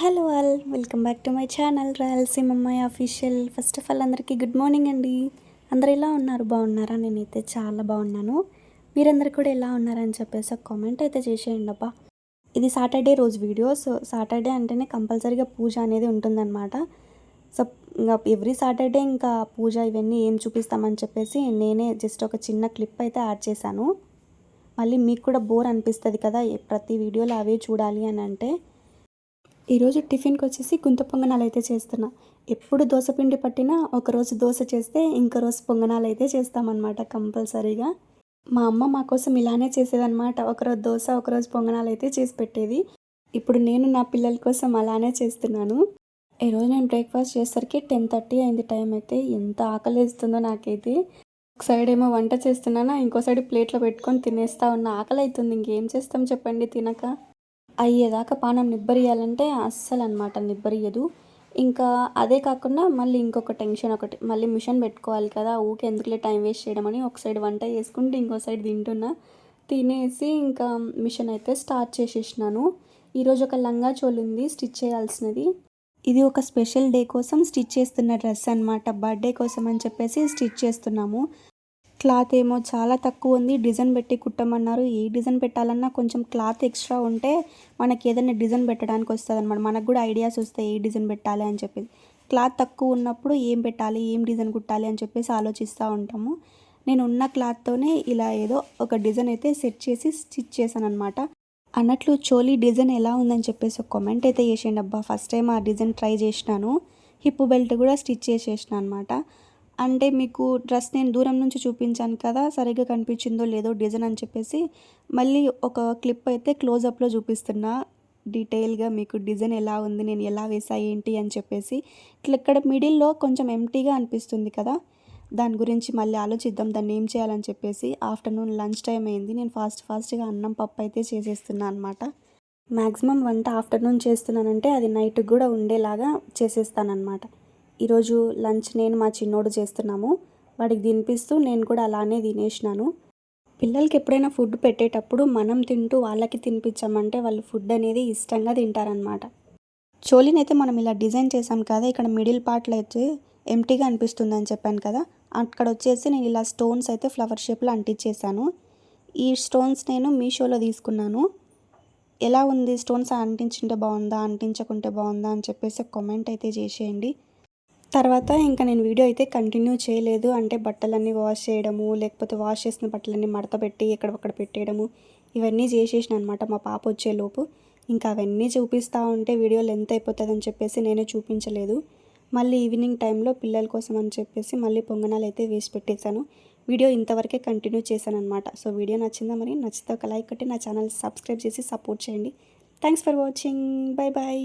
Hello all welcome back to my channel Rayalaseema అమ్మాయి official first of all అందరికీ good morning అండి. అందరు ఎలా ఉన్నారు? బాగున్నారా? నేనైతే చాలా బాగున్నాను. మీరందరు కూడా ఎలా ఉన్నారని చెప్పేసి ఒక కామెంట్ అయితే చేసేయండి అబ్బా. ఇది సాటర్డే రోజు వీడియో సో సాటర్డే అంటేనే కంపల్సరీగా పూజ అనేది ఉంటుందన్నమాట. సో ఇంకా ఎవ్రీ సాటర్డే ఇంకా పూజ ఇవన్నీ ఏం చూపిస్తామని చెప్పేసి నేనే జస్ట్ ఒక చిన్న క్లిప్ అయితే యాడ్ చేశాను. మళ్ళీ మీకు కూడా బోర్ అనిపిస్తుంది కదా ప్రతి వీడియోలో అవే చూడాలి అని అంటే. ఈరోజు టిఫిన్కి వచ్చేసి గుంత పొంగనాలు అయితే చేస్తున్నా. ఎప్పుడు దోశ పిండి పట్టినా ఒకరోజు దోశ చేస్తే ఇంకో రోజు పొంగనాలు అయితే చేస్తామన్నమాట కంపల్సరీగా. మా అమ్మ మా కోసం ఇలానే చేసేదన్నమాట. ఒకరోజు దోశ ఒకరోజు పొంగనాలు అయితే చేసి పెట్టేది. ఇప్పుడు నేను నా పిల్లల కోసం అలానే చేస్తున్నాను. ఈరోజు నేను బ్రేక్ఫాస్ట్ చేసరికి టెన్ థర్టీ అయింది టైం అయితే. ఎంత ఆకలి వేస్తుందో నాకైతే. ఒక సైడ్ ఏమో వంట చేస్తున్నానా ఇంకో సైడ్ ప్లేట్లో పెట్టుకొని తినేస్తా ఉన్న ఆకలి అవుతుంది. ఇంకేం చేస్తాం చెప్పండి తినక. అయ్యేదాకా పానం నిబ్బరియాలంటే అస్సలు అనమాట నిబ్బరియదు ఇంకా అదే కాకుండా మళ్ళీ ఇంకొక టెన్షన్ ఒకటి మళ్ళీ మిషన్ పెట్టుకోవాలి కదా ఊకే ఎందుకులే టైం వేస్ట్ చేయడం అని ఒక సైడ్ వంట చేసుకుంటే ఇంకో సైడ్ తింటున్నా. తినేసి ఇంకా మిషన్ అయితే స్టార్ట్ చేసేసినాను. ఈరోజు ఒక లంగా చోలు ఉంది స్టిచ్ చేయాల్సినది. ఇది ఒక స్పెషల్ డే కోసం స్టిచ్ చేస్తున్న డ్రెస్ అన్నమాట. బర్త్డే కోసం అని చెప్పేసి స్టిచ్ చేస్తున్నాము. క్లాత్ ఏమో చాలా తక్కువ ఉంది. డిజైన్ పెట్టి కుట్టమన్నారు. ఏ డిజైన్ పెట్టాలన్నా కొంచెం క్లాత్ ఎక్స్ట్రా ఉంటే మనకి ఏదైనా డిజైన్ పెట్టడానికి వస్తుంది అనమాట మనకు కూడా ఐడియాస్ వస్తాయి ఏ డిజైన్ పెట్టాలి అని చెప్పేసి. క్లాత్ తక్కువ ఉన్నప్పుడు ఏం పెట్టాలి ఏం డిజైన్ కుట్టాలి అని చెప్పేసి ఆలోచిస్తూ ఉంటాము. నేను ఉన్న క్లాత్తోనే ఇలా ఏదో ఒక డిజైన్ అయితే సెట్ చేసి స్టిచ్ చేశాను అనమాట అన్నట్లు చోలీ డిజైన్ ఎలా ఉందని చెప్పేసి ఒక కామెంట్ అయితే చేసేయండి అబ్బా. ఫస్ట్ టైం ఆ డిజైన్ ట్రై చేసినాను. హిప్ బెల్ట్ కూడా స్టిచ్ చేసేసిన అనమాట అంటే మీకు డ్రెస్ నేను దూరం నుంచి చూపించాను కదా సరిగ్గా కనిపించిందో లేదో డిజైన్ అని చెప్పేసి మళ్ళీ ఒక క్లిప్ అయితే క్లోజప్లో చూపిస్తున్నా. డీటెయిల్గా మీకు డిజైన్ ఎలా ఉంది నేను ఎలా వేసా ఏంటి అని చెప్పేసి. ఇట్లా ఇక్కడ మిడిల్లో కొంచెం ఎంటీగా అనిపిస్తుంది కదా. దాని గురించి మళ్ళీ ఆలోచిద్దాం దాన్ని ఏం చేయాలని చెప్పేసి. ఆఫ్టర్నూన్ లంచ్ టైం అయింది నేను ఫాస్ట్ ఫాస్ట్గా అన్నం పప్పు అయితే చేసేస్తున్నా అనమాట మ్యాక్సిమం వంట ఆఫ్టర్నూన్ చేస్తున్నానంటే అది నైట్ కూడా ఉండేలాగా చేసేస్తానన్నమాట. ఈరోజు లంచ్ నేను మా చిన్నోడు చేస్తున్నాము. వాడికి తినిపిస్తూ నేను కూడా అలానే తినేసినాను. పిల్లలకి ఎప్పుడైనా ఫుడ్ పెట్టేటప్పుడు మనం తింటూ వాళ్ళకి తినిపించామంటే వాళ్ళు ఫుడ్ అనేది ఇష్టంగా తింటారనమాట చోలీని అయితే మనం ఇలా డిజైన్ చేసాం కదా ఇక్కడ మిడిల్ పార్ట్లో అయితే ఎంటీగా అనిపిస్తుంది అని చెప్పాను కదా అక్కడ వచ్చేసి నేను ఇలా స్టోన్స్ అయితే ఫ్లవర్ షేప్లో అంటించేసాను ఈ స్టోన్స్ నేను మీషోలో తీసుకున్నాను. ఎలా ఉంది స్టోన్స్ అంటించుంటే బాగుందా అంటించకుంటే బాగుందా అని చెప్పేసి కామెంట్ అయితే చేసేయండి. తర్వాత ఇంకా నేను వీడియో అయితే కంటిన్యూ చేయలేదు. అంటే బట్టలన్నీ వాష్ చేయడము లేకపోతే వాష్ చేసిన బట్టలన్నీ మడత పెట్టి ఎక్కడొక్కడ పెట్టేయడము ఇవన్నీ చేసేసిన అనమాట మా పాప వచ్చేలోపు. ఇంకా అవన్నీ చూపిస్తూ ఉంటే వీడియో లెంత్ అయిపోతుందని చెప్పేసి నేనే చూపించలేదు. మళ్ళీ ఈవినింగ్ టైంలో పిల్లల కోసం అని చెప్పేసి మళ్ళీ పొంగనాలు అయితే వేసి పెట్టేశాను. వీడియో ఇంతవరకే కంటిన్యూ చేశాను అనమాట సో వీడియో నచ్చిందా మరి? నచ్చితే ఒక లైక్ కొట్టి నా ఛానల్ సబ్స్క్రైబ్ చేసి సపోర్ట్ చేయండి. Thanks for watching. Bye bye